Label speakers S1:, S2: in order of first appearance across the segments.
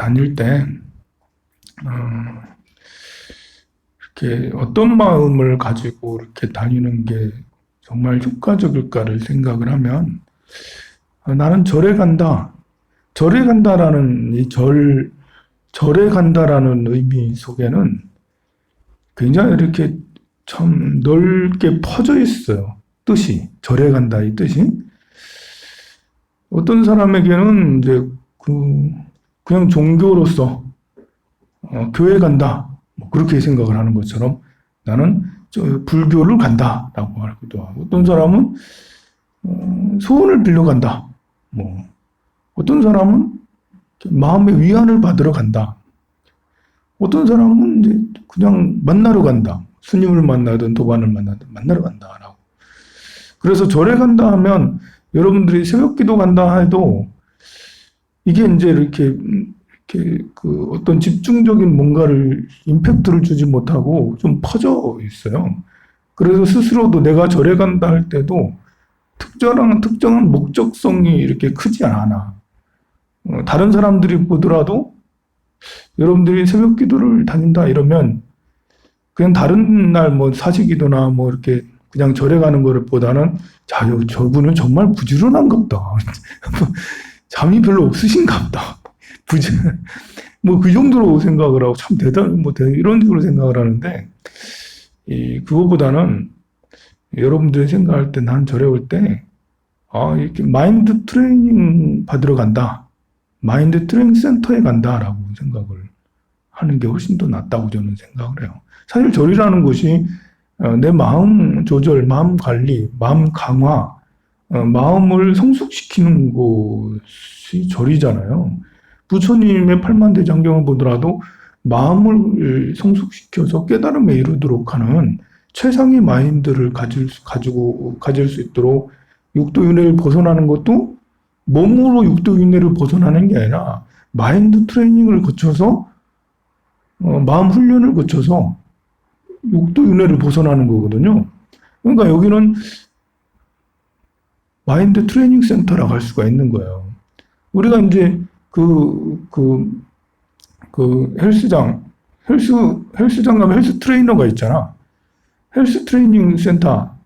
S1: 다닐 때, 어, 이렇게 어떤 마음을 가지고 이렇게 다니는 게 정말 효과적일까를 생각을 하면, 어, 나는 절에 간다. 절에 간다라는 이 절, 절에 간다라는 의미 속에는 굉장히 이렇게 참 넓게 퍼져 있어요. 뜻이. 절에 간다, 이 뜻이. 어떤 사람에게는 이제 그, 그냥 종교로서, 어, 교회 간다. 뭐 그렇게 생각을 하는 것처럼 나는 저 불교를 간다라고 하기도 하고, 어떤 사람은 어, 소원을 빌려 간다. 뭐, 어떤 사람은 마음의 위안을 받으러 간다. 어떤 사람은 이제 그냥 만나러 간다. 스님을 만나든 도반을 만나든 만나러 간다라고. 그래서 절에 간다 하면 여러분들이 새벽 기도 간다 해도 이게 이제 이렇게 이렇게 그 어떤 집중적인 뭔가를 임팩트를 주지 못하고 좀 퍼져 있어요. 그래서 스스로도 내가 절에 간다 할 때도 특정한 특정한 목적성이 이렇게 크지 않아. 어, 다른 사람들이 보더라도 여러분들이 새벽 기도를 다닌다 이러면 그냥 다른 날 뭐 사시기도나 뭐 이렇게 그냥 절에 가는 거를 보다는 자, 요 저분은 정말 부지런한가 보다. 잠이 별로 없으신가 보다. 부지, 뭐그 정도로 생각을 하고 참 대단, 뭐 대, 이런 식으로 생각을 하는데, 이, 그거보다는 여러분들이 생각할 때 난 절에 올 때, 아, 이렇게 마인드 트레이닝 받으러 간다. 마인드 트레이닝 센터에 간다라고 생각을 하는 게 훨씬 더 낫다고 저는 생각을 해요. 사실 절이라는 곳이 어, 내 마음 조절, 마음 관리, 마음 강화, 어, 마음을 성숙시키는 곳이 절이잖아요. 부처님의 팔만대장경을 보더라도 마음을 성숙시켜서 깨달음에 이르도록 하는 최상의 마인드를 가질, 가지고, 가질 수 있도록 육도윤회를 벗어나는 것도 몸으로 육도윤회를 벗어나는 게 아니라 마인드 트레이닝을 거쳐서 어, 마음 훈련을 거쳐서 육도윤회를 벗어나는 거거든요. 그러니까 여기는 마인드 트레이닝 센터라고 할 수가 있는 거예요. 우리가 이제 그, 그, 그 헬스장, 헬스, 헬스장 가면 헬스 트레이너가 있잖아. 헬스 트레이닝 센터.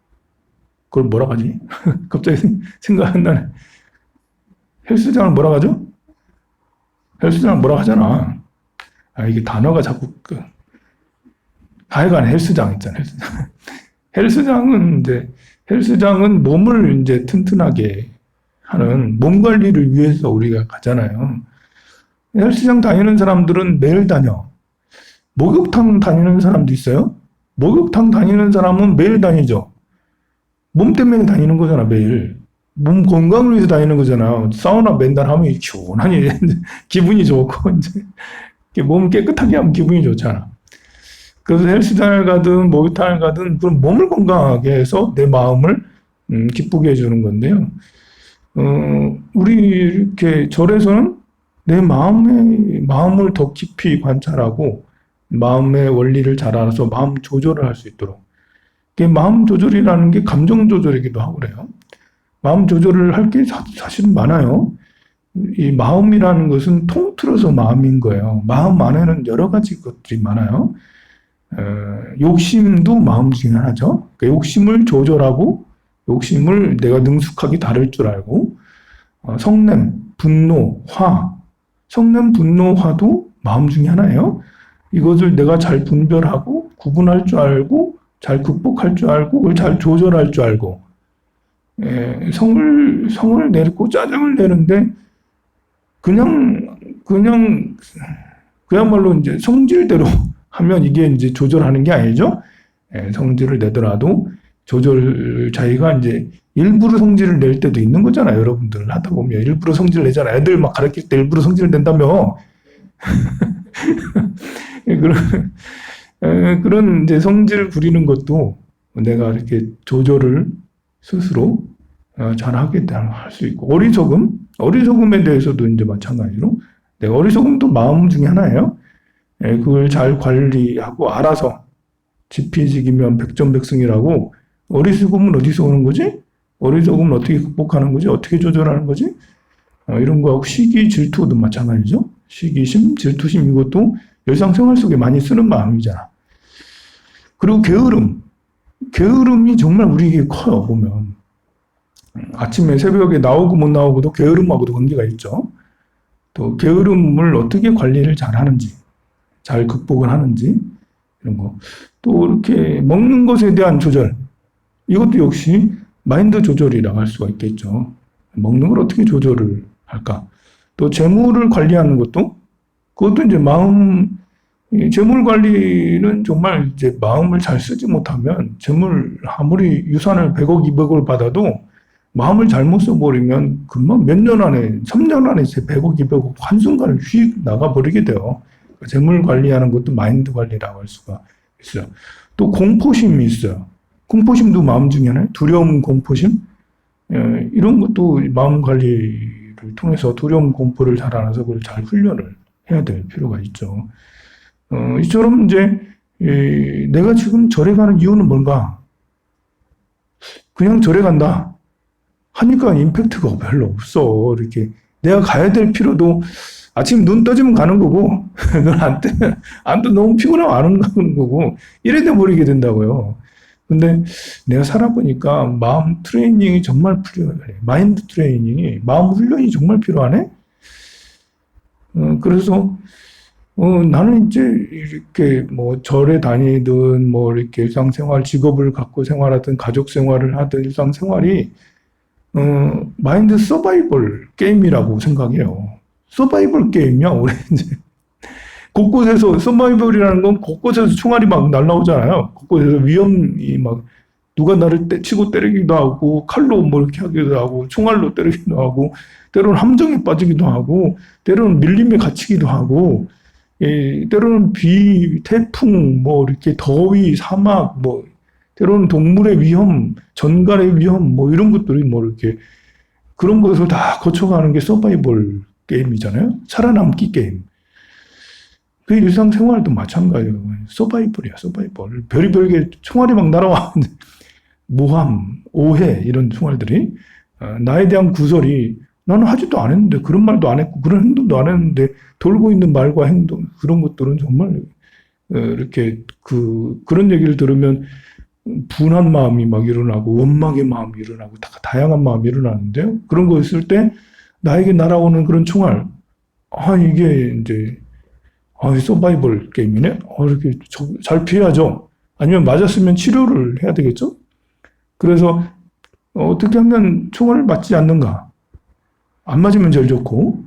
S1: 그걸 뭐라 하지? 갑자기 생각 안 나네. 헬스장을 뭐라 하죠? 헬스장을 뭐라 하잖아. 아, 이게 단어가 자꾸, 그, 하여간 헬스장 있잖아, 헬스장. 헬스장은 이제, 헬스장은 몸을 이제 튼튼하게 하는 몸 관리를 위해서 우리가 가잖아요. 헬스장 다니는 사람들은 매일 다녀. 목욕탕 다니는 사람도 있어요. 목욕탕 다니는 사람은 매일 다니죠. 몸 때문에 다니는 거잖아, 매일. 몸 건강을 위해서 다니는 거잖아. 사우나 맨날 하면 시원하니 기분이 좋고, 이제 몸 깨끗하게 하면 기분이 좋잖아. 그래서 헬스장을 가든 목욕탕을 가든 그런 몸을 건강하게 해서 내 마음을 음, 기쁘게 해주는 건데요. 어, 우리 이렇게 절에서는 내 마음의 마음을 더 깊이 관찰하고 마음의 원리를 잘 알아서 마음 조절을 할 수 있도록. 마음 조절이라는 게 감정 조절이기도 하고 그래요. 마음 조절을 할 게 사실은 많아요. 이 마음이라는 것은 통틀어서 마음인 거예요. 마음 안에는 여러 가지 것들이 많아요. 어, 욕심도 마음 중에 하나죠. 그러니까 욕심을 조절하고 욕심을 내가 능숙하게 다룰 줄 알고 어, 성냄, 분노, 화, 성냄, 분노, 화도 마음 중에 하나예요. 이것을 내가 잘 분별하고 구분할 줄 알고 잘 극복할 줄 알고 그걸 잘 조절할 줄 알고 에, 성을 성을 내고 짜증을 내는데 그냥 그냥 그야말로 이제 성질대로 하면 이게 이제 조절하는 게 아니죠. 예, 성질을 내더라도 조절 자기가 이제 일부러 성질을 낼 때도 있는 거잖아요. 여러분들 하다 보면 일부러 성질 내잖아. 애들 막 가르칠 때 일부러 성질을 낸다며. 예, 그런 에, 그런 이제 성질을 부리는 것도 내가 이렇게 조절을 스스로 어, 잘하게 할수 있고 어리석음 어리석음에 대해서도 이제 마찬가지로 내가 어리석음도 마음 중에 하나예요. 예, 그걸 잘 관리하고 알아서 지피지기면 백전백승이라고 어리석음은 어디서 오는 거지? 어리석음은 어떻게 극복하는 거지? 어떻게 조절하는 거지? 어, 이런 거하고 시기, 질투도 마찬가지죠. 시기심, 질투심 이것도 일상생활 속에 많이 쓰는 마음이잖아. 그리고 게으름. 게으름이 정말 우리에게 커요, 보면. 아침에 새벽에 나오고 못 나오고도 게으름하고도 관계가 있죠. 또 게으름을 어떻게 관리를 잘 하는지, 잘 극복을 하는지, 이런 거. 또 이렇게 먹는 것에 대한 조절. 이것도 역시 마인드 조절이라고 할 수가 있겠죠. 먹는 걸 어떻게 조절을 할까? 또 재물을 관리하는 것도 그것도 이제 마음 이 재물 관리는 정말 이제 마음을 잘 쓰지 못하면 재물 아무리 유산을 100억, 200억을 받아도 마음을 잘못 써버리면 금방 몇 년 안에, 3년 안에 제 100억, 200억 한순간에 휙 나가버리게 돼요. 재물 관리하는 것도 마인드 관리라고 할 수가 있어요. 또 공포심이 있어요. 공포심도 마음 중에 하나예요. 두려움, 공포심. 예, 이런 것도 마음 관리를 통해서 두려움, 공포를 잘 알아서 그걸 잘 훈련을 해야 될 필요가 있죠. 어, 이처럼 이제 이, 내가 지금 절에 가는 이유는 뭔가? 그냥 절에 간다. 하니까 임팩트가 별로 없어. 이렇게 내가 가야 될 필요도 아침 눈 떠지면 가는 거고 눈 안 뜨면 안떠 너무 피곤하면 안 가는 거고 이래 돼 버리게 된다고요. 근데 내가 살아보니까 마음 트레이닝이 정말 필요해. 마인드 트레이닝이 마음 훈련이 정말 필요하네. 어, 그래서 어, 나는 이제 이렇게 뭐 절에 다니든 뭐 이렇게 일상생활 직업을 갖고 생활하든 가족 생활을 하든 일상생활이 어, 마인드 서바이벌 게임이라고 생각해요. 서바이벌 게임이야. 우리 이제 곳곳에서 서바이벌이라는 건 곳곳에서 총알이 막 날라오잖아요. 곳곳에서 위험이 막 누가 나를 때, 치고 때리기도 하고 칼로 뭐 이렇게 하기도 하고 총알로 때리기도 하고 때로는 함정에 빠지기도 하고 때로는 밀림에 갇히기도 하고 예, 때로는 비, 태풍, 뭐 이렇게 더위, 사막, 뭐 때로는 동물의 위험, 전갈의 위험, 뭐 이런 것들이 뭐 이렇게 그런 것을 다 거쳐가는 게 서바이벌 게임이잖아요. 살아남기 게임. 그 일상생활도 마찬가지예요. 서바이벌이야, 서바이벌. 별의별 게 총알이 막 날아와는데 모함, 오해 이런 총알들이 어, 나에 대한 구설이 나는 하지도 않았는데 그런 말도 안 했고 그런 행동도 안 했는데 돌고 있는 말과 행동 그런 것들은 정말 어, 이렇게 그 그런 얘기를 들으면 분한 마음이 막 일어나고 원망의 마음이 일어나고 다 다양한 마음이 일어나는데요. 그런 거 있을 때 나에게 날아오는 그런 총알 아 이게 이제 아 서바이벌 게임이네. 아, 이렇게 저- 잘 피해야죠. 아니면 맞았으면 치료를 해야 되겠죠. 그래서 어, 어떻게 하면 총알을 맞지 않는가? 안 맞으면 제일 좋고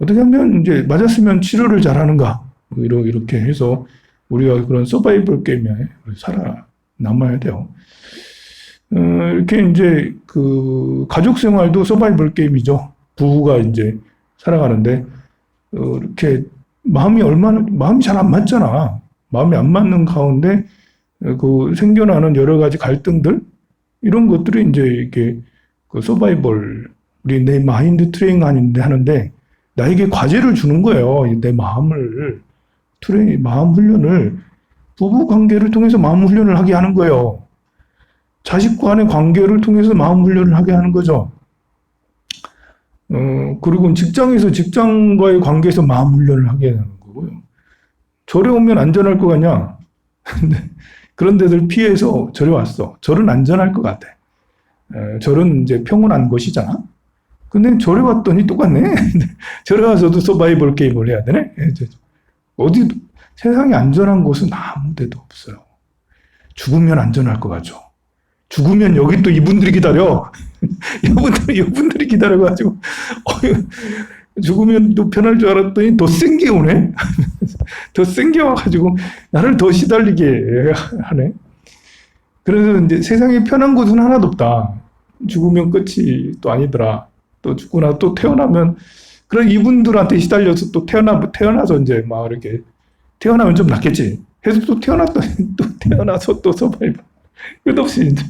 S1: 어떻게 하면 이제 맞았으면 치료를 잘하는가? 뭐 이렇게 해서 우리가 그런 서바이벌 게임에 살아 남아야 돼요. 어, 이렇게 이제 그 가족 생활도 서바이벌 게임이죠. 부부가 이제 살아가는데 어, 이렇게 마음이 얼마나 마음이 잘 안 맞잖아. 마음이 안 맞는 가운데 어, 그 생겨나는 여러 가지 갈등들 이런 것들이 이제 이렇게 그 서바이벌 우리 내 마인드 트레이닝 하는데 하는데 나에게 과제를 주는 거예요. 내 마음을 트레이 마음 훈련을 부부 관계를 통해서 마음 훈련을 하게 하는 거예요. 자식 간의 관계를 통해서 마음 훈련을 하게 하는 거죠. 어, 그리고 직장에서 직장과의 관계에서 마음 훈련을 하게 하는 거고요. 절에 오면 안전할 것 같냐? 그런 데들 피해서 절에 왔어. 절은 안전할 것 같아. 에, 절은 이제 평온한 곳이잖아. 근데 절에 왔더니 똑같네. 절에 와서도 서바이벌 게임을 해야 되네. 어디 세상에 안전한 곳은 아무 데도 없어요. 죽으면 안전할 것 같죠. 죽으면 여기 또 이분들이 기다려. 이분들이 이분들이 기다려가지고 어, 죽으면 또 편할 줄 알았더니 더 센 게 오네. 더 센 게 와가지고 나를 더 시달리게 하네. 그래서 이제 세상에 편한 곳은 하나도 없다. 죽으면 끝이 또 아니더라. 또 죽고 나또 태어나면 그런 이분들한테 시달려서 또 태어나 태어나서 이제 막 이렇게 태어나면 좀 낫겠지. 해서 또 태어났더니 또 태어나서 또 서바이벌 끝없이 이제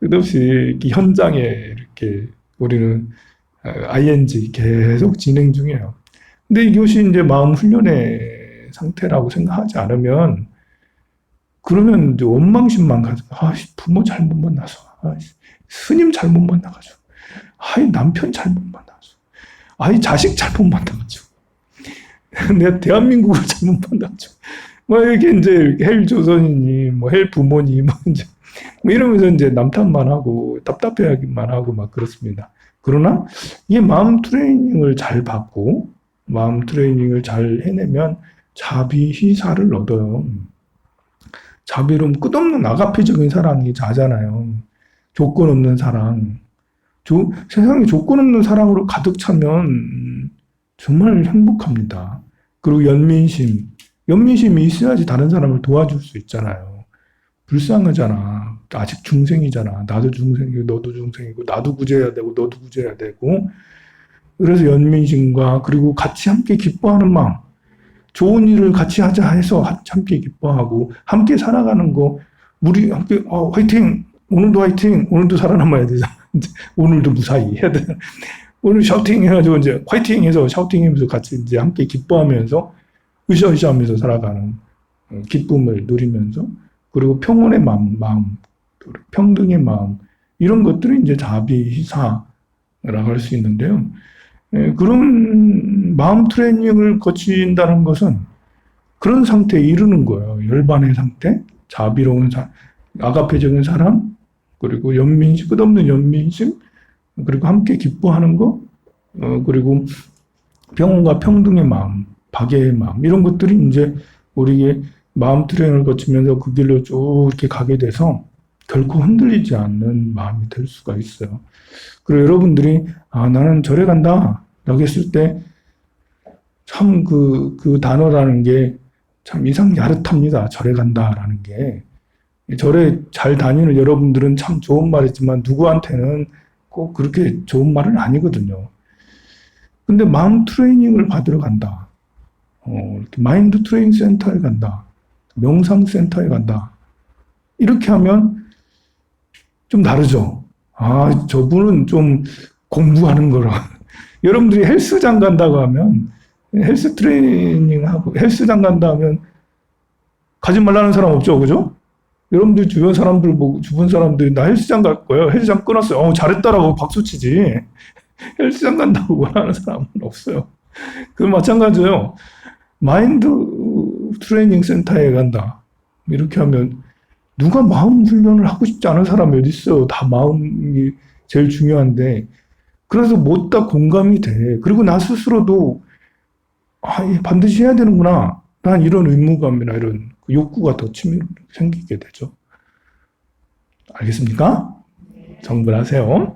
S1: 끝없이 이렇게 현장에 이렇게 우리는 어, ing 계속 진행 중이에요. 근데 이것이 이제 마음 훈련의 상태라고 생각하지 않으면 그러면 이제 원망심만 가지고 아 부모 잘못 만나서 아, 스님 잘못 만나가지고 아이 남편 잘못 만나서 아이 자식 잘못 만나가지고 내가 대한민국을 잘못 만나가지고 뭐 이렇게 이제 헬 조선이니 뭐 헬 부모니 뭐 이제 뭐 이러면서 이제 남탓만 하고 답답해하기만 하고 막 그렇습니다. 그러나 이 마음 트레이닝을 잘 받고 마음 트레이닝을 잘 해내면 자비 희사를 얻어요. 자비로움 끝없는 아가페적인 사랑이 자잖아요. 조건 없는 사랑. 조, 세상에 조건 없는 사랑으로 가득 차면 음, 정말 행복합니다. 그리고 연민심. 연민심이 있어야지 다른 사람을 도와줄 수 있잖아요. 불쌍하잖아. 아직 중생이잖아. 나도 중생이고 너도 중생이고 나도 구제해야 되고 너도 구제해야 되고 그래서 연민심과 그리고 같이 함께 기뻐하는 마음 좋은 일을 같이 하자 해서 함께 기뻐하고 함께 살아가는 거 우리 함께 어, 화이팅 오늘도 화이팅 오늘도 살아남아야 되잖아 오늘도 무사히 해야 돼 오늘 샤우팅 해가지고 이제 화이팅 해서 샤우팅 하면서 같이 이제 함께 기뻐하면서 으쌰으쌰 하면서 살아가는 어, 기쁨을 누리면서 그리고 평온의 마음, 마음 평등의 마음 이런 것들이 이제 자비희사라고 할 수 있는데요. 예, 그런 마음 트레이닝을 거친다는 것은 그런 상태에 이르는 거예요. 열반의 상태, 자비로운 사, 아가페적인 사랑, 그리고 연민심, 끝없는 연민심, 그리고 함께 기뻐하는 거, 어, 그리고 평온과 평등의 마음, 박애의 마음, 이런 것들이 이제 우리의 마음 트레이닝을 거치면서 그 길로 쭉 이렇게 가게 돼서 결코 흔들리지 않는 마음이 될 수가 있어요. 그리고 여러분들이, 아, 나는 절에 간다. 라고 했을 때, 참 그, 그 단어라는 게 참 이상 야릇합니다. 절에 간다라는 게. 절에 잘 다니는 여러분들은 참 좋은 말이지만 누구한테는 꼭 그렇게 좋은 말은 아니거든요. 근데 마음 트레이닝을 받으러 간다. 어, 마인드 트레이닝 센터에 간다. 명상 센터에 간다. 이렇게 하면 좀 다르죠. 아, 저분은 좀 공부하는 거라. 여러분들이 헬스장 간다고 하면 헬스 트레이닝 하고 헬스장 간다 하면 가지 말라는 사람 없죠, 그죠? 여러분들 주변 사람들 보고 주변 사람들이 나 헬스장 갈 거예요. 헬스장 끊었어요. 어 잘했다라고 박수 치지. 헬스장 간다고 원하는 사람은 없어요. 그 마찬가지예요. 마인드 트레이닝 센터에 간다. 이렇게 하면 누가 마음 훈련을 하고 싶지 않은 사람이 어디 있어요. 다 마음이 제일 중요한데 그래서 못 다 공감이 돼. 그리고 나 스스로도 아, 반드시 해야 되는구나. 난 이런 의무감이나 이런 욕구가 더 치밀 생기게 되죠. 알겠습니까? 정분하세요.